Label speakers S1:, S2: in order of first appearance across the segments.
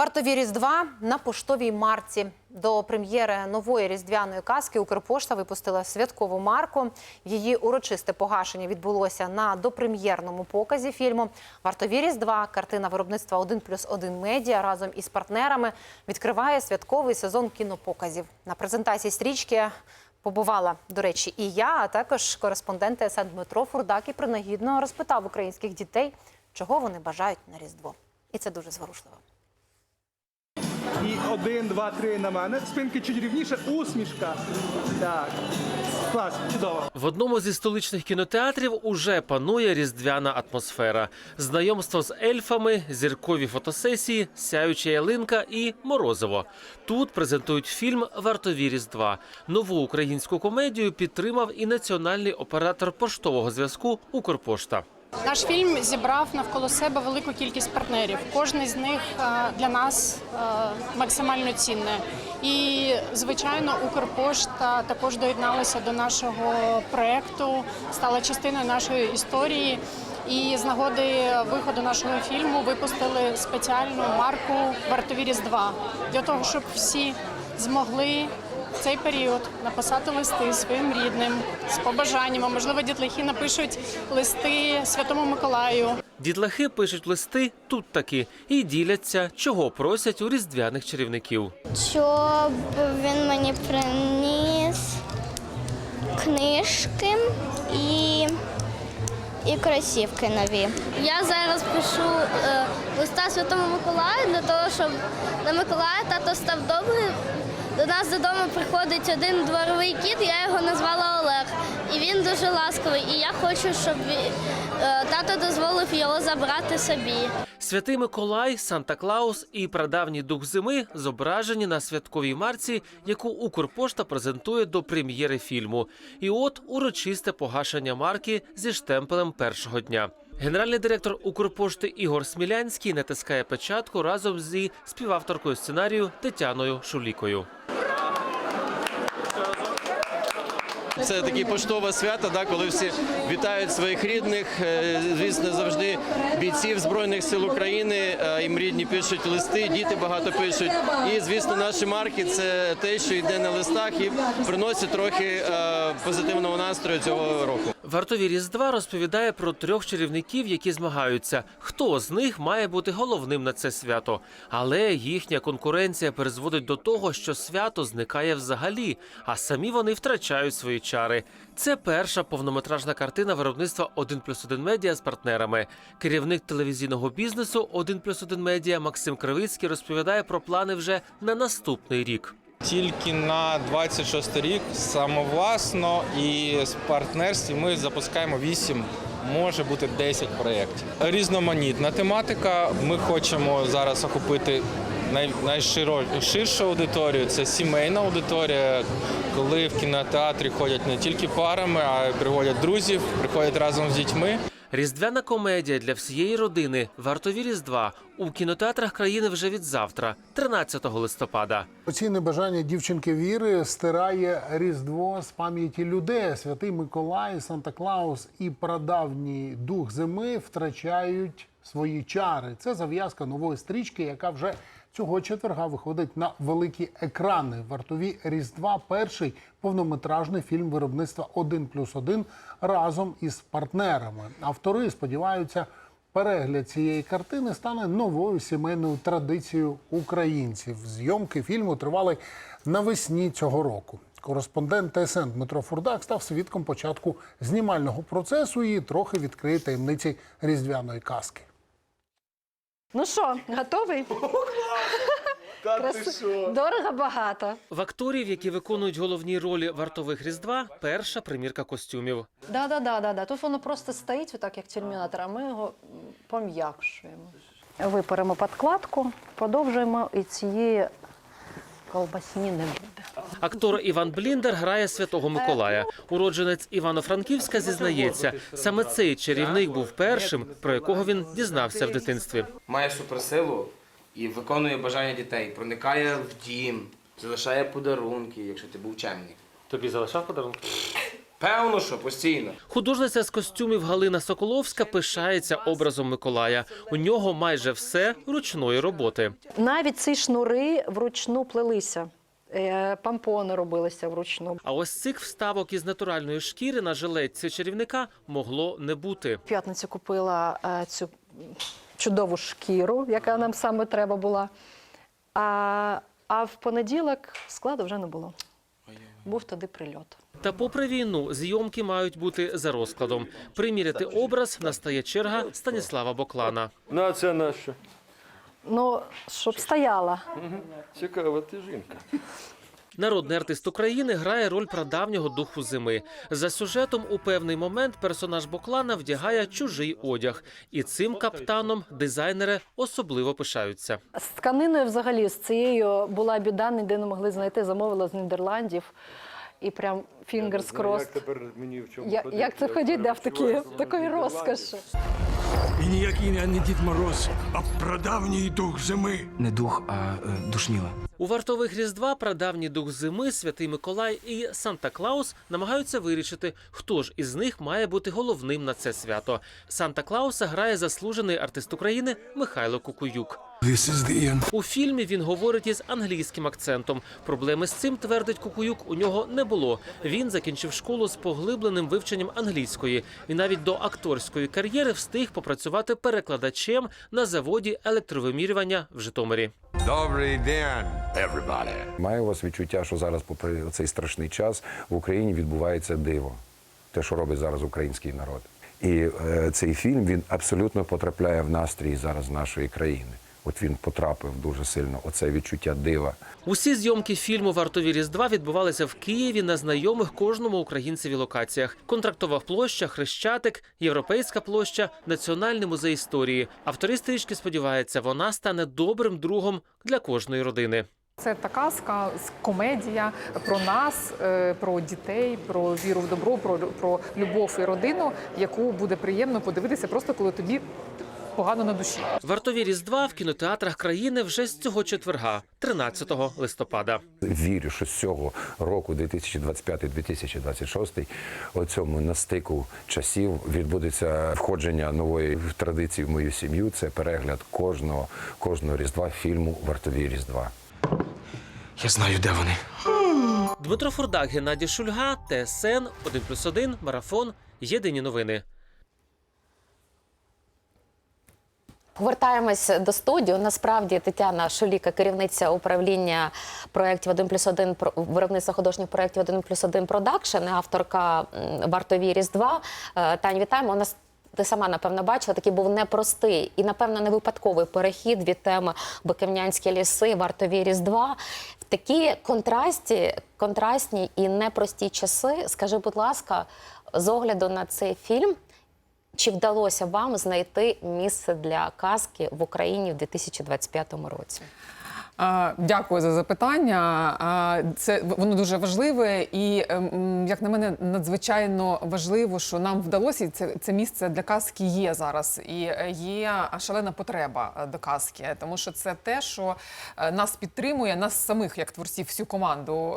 S1: Вартові Різдва на поштовій марці. До прем'єри нової різдвяної казки Укрпошта випустила святкову марку. Її урочисте погашення відбулося на допрем'єрному показі фільму. Вартові Різдва, картина виробництва 1 плюс 1 медіа разом із партнерами відкриває святковий сезон кінопоказів. На презентації стрічки побувала, до речі, і я, а також кореспондент ТСН Дмитро Фурдак і принагідно розпитав українських дітей, чого вони бажають на Різдво. І це дуже зворушливо.
S2: І один, два, три на мене. Спинки чуть рівніше, усмішка. Так. Клас, чудово.
S3: В одному зі столичних кінотеатрів уже панує різдвяна атмосфера. Знайомство з ельфами, зіркові фотосесії, сяюча ялинка і морозиво. Тут презентують фільм Вартові Різдва. Нову українську комедію підтримав і національний оператор поштового зв'язку Укрпошта.
S4: Наш фільм зібрав навколо себе велику кількість партнерів. Кожний з них е, для нас е, максимально цінне. І звичайно, Укрпошта також доєдналася до нашого проекту, стала частиною нашої історії. І з нагоди виходу нашого фільму випустили спеціальну марку Вартові Різдва для того, щоб всі змогли в цей період написати листи своїм рідним з побажаннями. Можливо, дітлахи напишуть листи Святому Миколаю.
S3: Дітлахи пишуть листи тут таки і діляться, чого просять у різдвяних чарівників.
S5: щоб він мені приніс книжки і, і кросівки нові. Я зараз пишу е, листа Святому Миколаю для того, щоб на Миколая тато став добрий. До нас додому приходить один дворовий кіт, я його назвала Олег. І він дуже ласковий. І я хочу, щоб е, тато дозволив його забрати собі.
S3: Святий Миколай, Санта Клаус і прадавній дух зими зображені на святковій марці, яку Укрпошта презентує до прем'єри фільму. І от урочисте погашення марки зі штемпелем першого дня. Генеральний директор Укрпошти Ігор Смілянський натискає печатку разом зі співавторкою сценарію Тетяною Шулікою.
S6: Це такі поштове свято, да, коли всі вітають своїх рідних. Е, Звісно, завжди бійців Збройних сил України. е, Їм рідні пишуть листи, діти багато пишуть. І звісно, наші марки це те, що йде на листах і приносить трохи е, позитивного настрою цього року.
S3: Вартові Різдва розповідає про трьох чарівників, які змагаються. Хто з них має бути головним на це свято? Але їхня конкуренція призводить до того, що свято зникає взагалі, а самі вони втрачають свої чари. Це перша повнометражна картина виробництва 1 плюс 1 медіа з партнерами. Керівник телевізійного бізнесу 1 плюс 1 медіа Максим Кривицький розповідає про плани вже на наступний рік.
S7: Тільки на 26 рік самовласно і з партнерстві ми запускаємо 8, може бути 10 проєктів. Різноманітна тематика. Ми хочемо зараз охопити най, найширшу аудиторію. Це сімейна аудиторія, коли в кінотеатрі ходять не тільки парами, а й приводять друзів, приходять разом з дітьми.
S3: Різдвяна комедія для всієї родини Вартові Різдва у кінотеатрах країни вже від завтра, 13 листопада.
S8: Оці бажання дівчинки Віри стирає Різдво з пам'яті людей. Святий Миколай, Санта Клаус і прадавній дух зими втрачають свої чари. Це зав'язка нової стрічки, яка вже цього четверга виходить на великі екрани. Вартові Різдва перший повнометражний фільм виробництва 1 плюс 1 разом із партнерами. Автори сподіваються. Перегляд цієї картини стане новою сімейною традицією українців. Зйомки фільму тривали навесні цього року. Кореспондент ТСН Дмитро Фурдак став свідком початку знімального процесу і трохи відкриє таємниці різдвяної казки.
S9: Ну що, готовий? Красиво. Дорого багато.
S3: В акторів, які виконують головні ролі вартових різдва, перша примірка костюмів.
S9: Да, да, да, да, да. Тут воно просто стоїть, отак як термінатор, а ми його пом'якшуємо. Виперемо подкладку, подовжуємо і цієї колбасні не буде.
S3: Актор Іван Бліндер грає святого Миколая. Уродженець Івано-Франківська зізнається, саме цей чарівник був першим, про якого він дізнався в дитинстві.
S10: має суперсилу і виконує бажання дітей, проникає в дім, залишає подарунки, якщо ти був чемний.
S3: Тобі залишав подарунок?
S10: Певно, що постійно.
S3: Художниця з костюмів Галина Соколовська пишається образом Миколая. У нього майже все ручної роботи.
S9: Навіть ці шнури вручну плелися. Е, Пампони робилися вручну.
S3: А ось цих вставок із натуральної шкіри на жилетці чарівника могло не бути.
S9: В п'ятницю купила е, цю чудову шкіру, яка нам саме треба була. А, а в понеділок складу вже не було. Був туди прильот.
S3: Та попри війну, зйомки мають бути за розкладом. Приміряти образ настає черга Станіслава Боклана.
S11: На а це наша.
S9: Ну, щоб стояла.
S11: Цікава ти жінка.
S3: Народний артист України грає роль прадавнього духу зими. За сюжетом у певний момент персонаж Боклана вдягає чужий одяг, і цим каптаном дизайнери особливо пишаються.
S9: З тканиною взагалі з цією була біда, ніде не могли знайти, замовила з Нідерландів. І прям фінгерс крос.
S11: Як тепер мені в чому
S9: Я,
S11: ходити?
S9: як це ходіть, да, в такі, такої розкоші.
S12: І ніякий не Дід Мороз, а прадавній дух зими.
S10: Не дух, а е, душніла.
S3: У вартових різдва прадавній дух зими, святий Миколай і Санта Клаус намагаються вирішити, хто ж із них має бути головним на це свято. Санта Клауса грає заслужений артист України Михайло Кукуюк. У фільмі він говорить із англійським акцентом. Проблеми з цим твердить Кукуюк. У нього не було. Він закінчив школу з поглибленим вивченням англійської і навіть до акторської кар'єри встиг попрацювати перекладачем на заводі електровимірювання в Житомирі.
S12: Добрий день.
S13: Маю у вас відчуття, що зараз, попри цей страшний час, в Україні відбувається диво. Те, що робить зараз український народ. І е, цей фільм він абсолютно потрапляє в настрій зараз нашої країни. От він потрапив дуже сильно. Оце відчуття дива.
S3: Усі зйомки фільму Вартові Різдва відбувалися в Києві на знайомих кожному українцеві локаціях: Контрактова площа, Хрещатик, Європейська площа, Національний музей історії. Автори стрічки сподіваються, вона стане добрим другом для кожної родини.
S14: Це та казка, комедія про нас, е, про дітей, про віру в добро, про, про любов і родину, яку буде приємно подивитися, просто коли тобі погано на душі.
S3: Вартові Різдва в кінотеатрах країни вже з цього четверга, 13 листопада.
S13: Вірю, що з цього року, 2025-2026, у цьому на стику часів відбудеться входження нової традиції в мою сім'ю. Це перегляд кожного кожного різдва фільму Вартові Різдва.
S10: Я знаю, де вони.
S3: Дмитро Фурдак, Геннадій Шульга, ТСН 1+,1, Марафон. Єдині новини.
S15: Повертаємось до студії. Насправді Тетяна Шуліка, керівниця управління проєктів 1 плюс 1, виробництва художніх проєктів 1 плюс 1 продакшн, авторка Вартові Різдва. Е, Тань, вітаємо. У нас ти сама напевно бачила, такий був непростий і, напевно, не випадковий перехід від теми Биківнянські ліси, вартові Різдва. В такі контрасті, контрастні і непрості часи. Скажи, будь ласка, з огляду на цей фільм, чи вдалося вам знайти місце для казки в Україні в 2025 році?
S14: Дякую за запитання. Це воно дуже важливе, і ем, як на мене, надзвичайно важливо, що нам вдалося. Це, це місце для казки є зараз, і е, є шалена потреба е, до казки, тому що це те, що е, нас підтримує, нас самих як творців, всю команду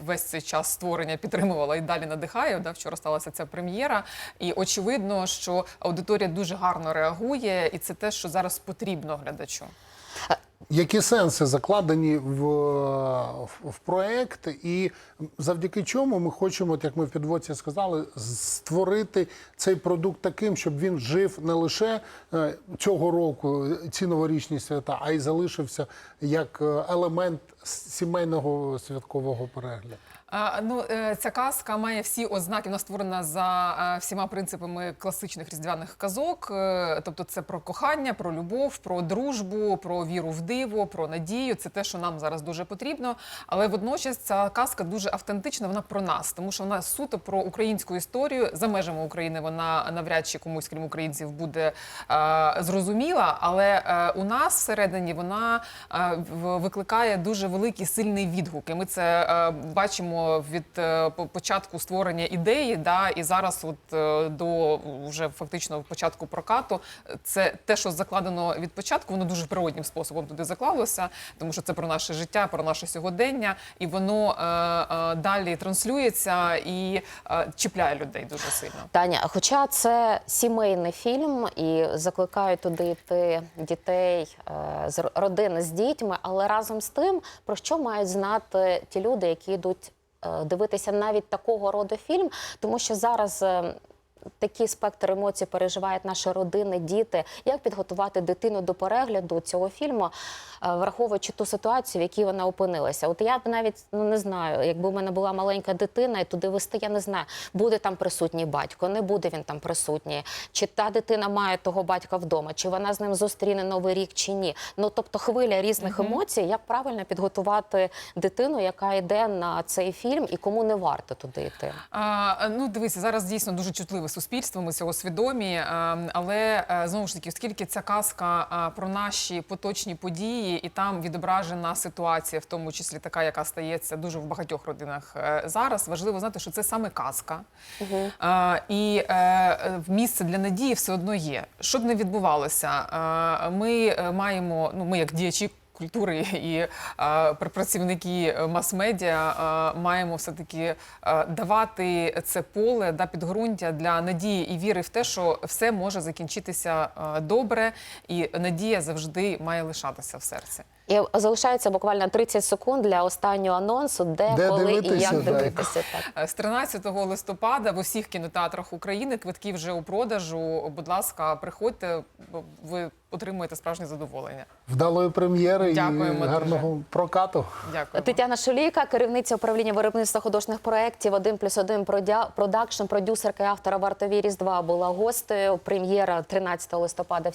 S14: весь цей час створення підтримувала і далі надихає. Да, вчора сталася ця прем'єра, і очевидно, що аудиторія дуже гарно реагує, і це те, що зараз потрібно глядачу.
S8: Які сенси закладені в, в, проект, і завдяки чому ми хочемо, як ми в підводці сказали, створити цей продукт таким, щоб він жив не лише е, цього року, ці новорічні свята, а й залишився як е, елемент сімейного святкового перегляду.
S14: Ну, е, ця казка має всі ознаки. Вона створена за е, всіма принципами класичних різдвяних казок. Е, Тобто, це про кохання, про любов, про дружбу, про віру в диво, про надію. Це те, що нам зараз дуже потрібно. Але водночас ця казка дуже автентична. Вона про нас, тому що вона суто про українську історію. За межами України вона навряд чи комусь, крім українців, буде е, зрозуміла. Але е, у нас всередині вона е, викликає дуже великий сильний відгук. І ми це е, бачимо від е, початку створення ідеї, да, і зараз, от е, до вже фактично початку прокату, це те, що закладено від початку, воно дуже природнім способом туди заклалося, тому що це про наше життя, про наше сьогодення, і воно е, е, далі транслюється і е, чіпляє людей дуже сильно.
S15: Таня, хоча це сімейний фільм і закликають туди йти дітей е, з родини з дітьми, але разом з тим, про що мають знати ті люди, які йдуть дивитися навіть такого роду фільм, тому що зараз. Такий спектр емоцій переживають наші родини, діти. Як підготувати дитину до перегляду цього фільму, е, враховуючи ту ситуацію, в якій вона опинилася? От я б навіть ну не знаю, якби в мене була маленька дитина, і туди вести, я не знаю, буде там присутній батько, не буде він там присутній, чи та дитина має того батька вдома, чи вона з ним зустріне новий рік, чи ні. Ну тобто хвиля різних емоцій, як правильно підготувати дитину, яка йде на цей фільм, і кому не варто туди йти.
S14: А, ну, дивися, зараз дійсно дуже чутливе суспільство, ми цього свідомі. Але е, знову ж таки, оскільки ця казка про наші поточні події, і там відображена ситуація, в тому числі така, яка стається дуже в багатьох родинах е, зараз, важливо знати, що це саме казка. А, І е, е, місце для надії все одно є. Що б не відбувалося, е, ми е, маємо, ну ми як діячі. Культури і е, працівники е, мас-медіа е, маємо все таки давати це поле да підґрунтя для надії і віри в те, що все може закінчитися добре, і надія завжди має лишатися в серці.
S15: І залишається буквально 30 секунд для останнього анонсу, де,
S8: Де
S15: коли і як дивитися. Так.
S14: Е, З 13 листопада в усіх кінотеатрах України квитки вже у продажу. Будь ласка, приходьте, бо ви отримуєте справжнє задоволення.
S8: Вдалої прем'єри і
S14: Дякуємо дуже.
S8: гарного прокату.
S14: Дякую.
S15: Тетяна Шуліка, керівниця управління виробництва художніх проєктів «1 плюс 1 продакшн, продюсерка і автора «Вартові Різдва» була гостею. Прем'єра 13 листопада.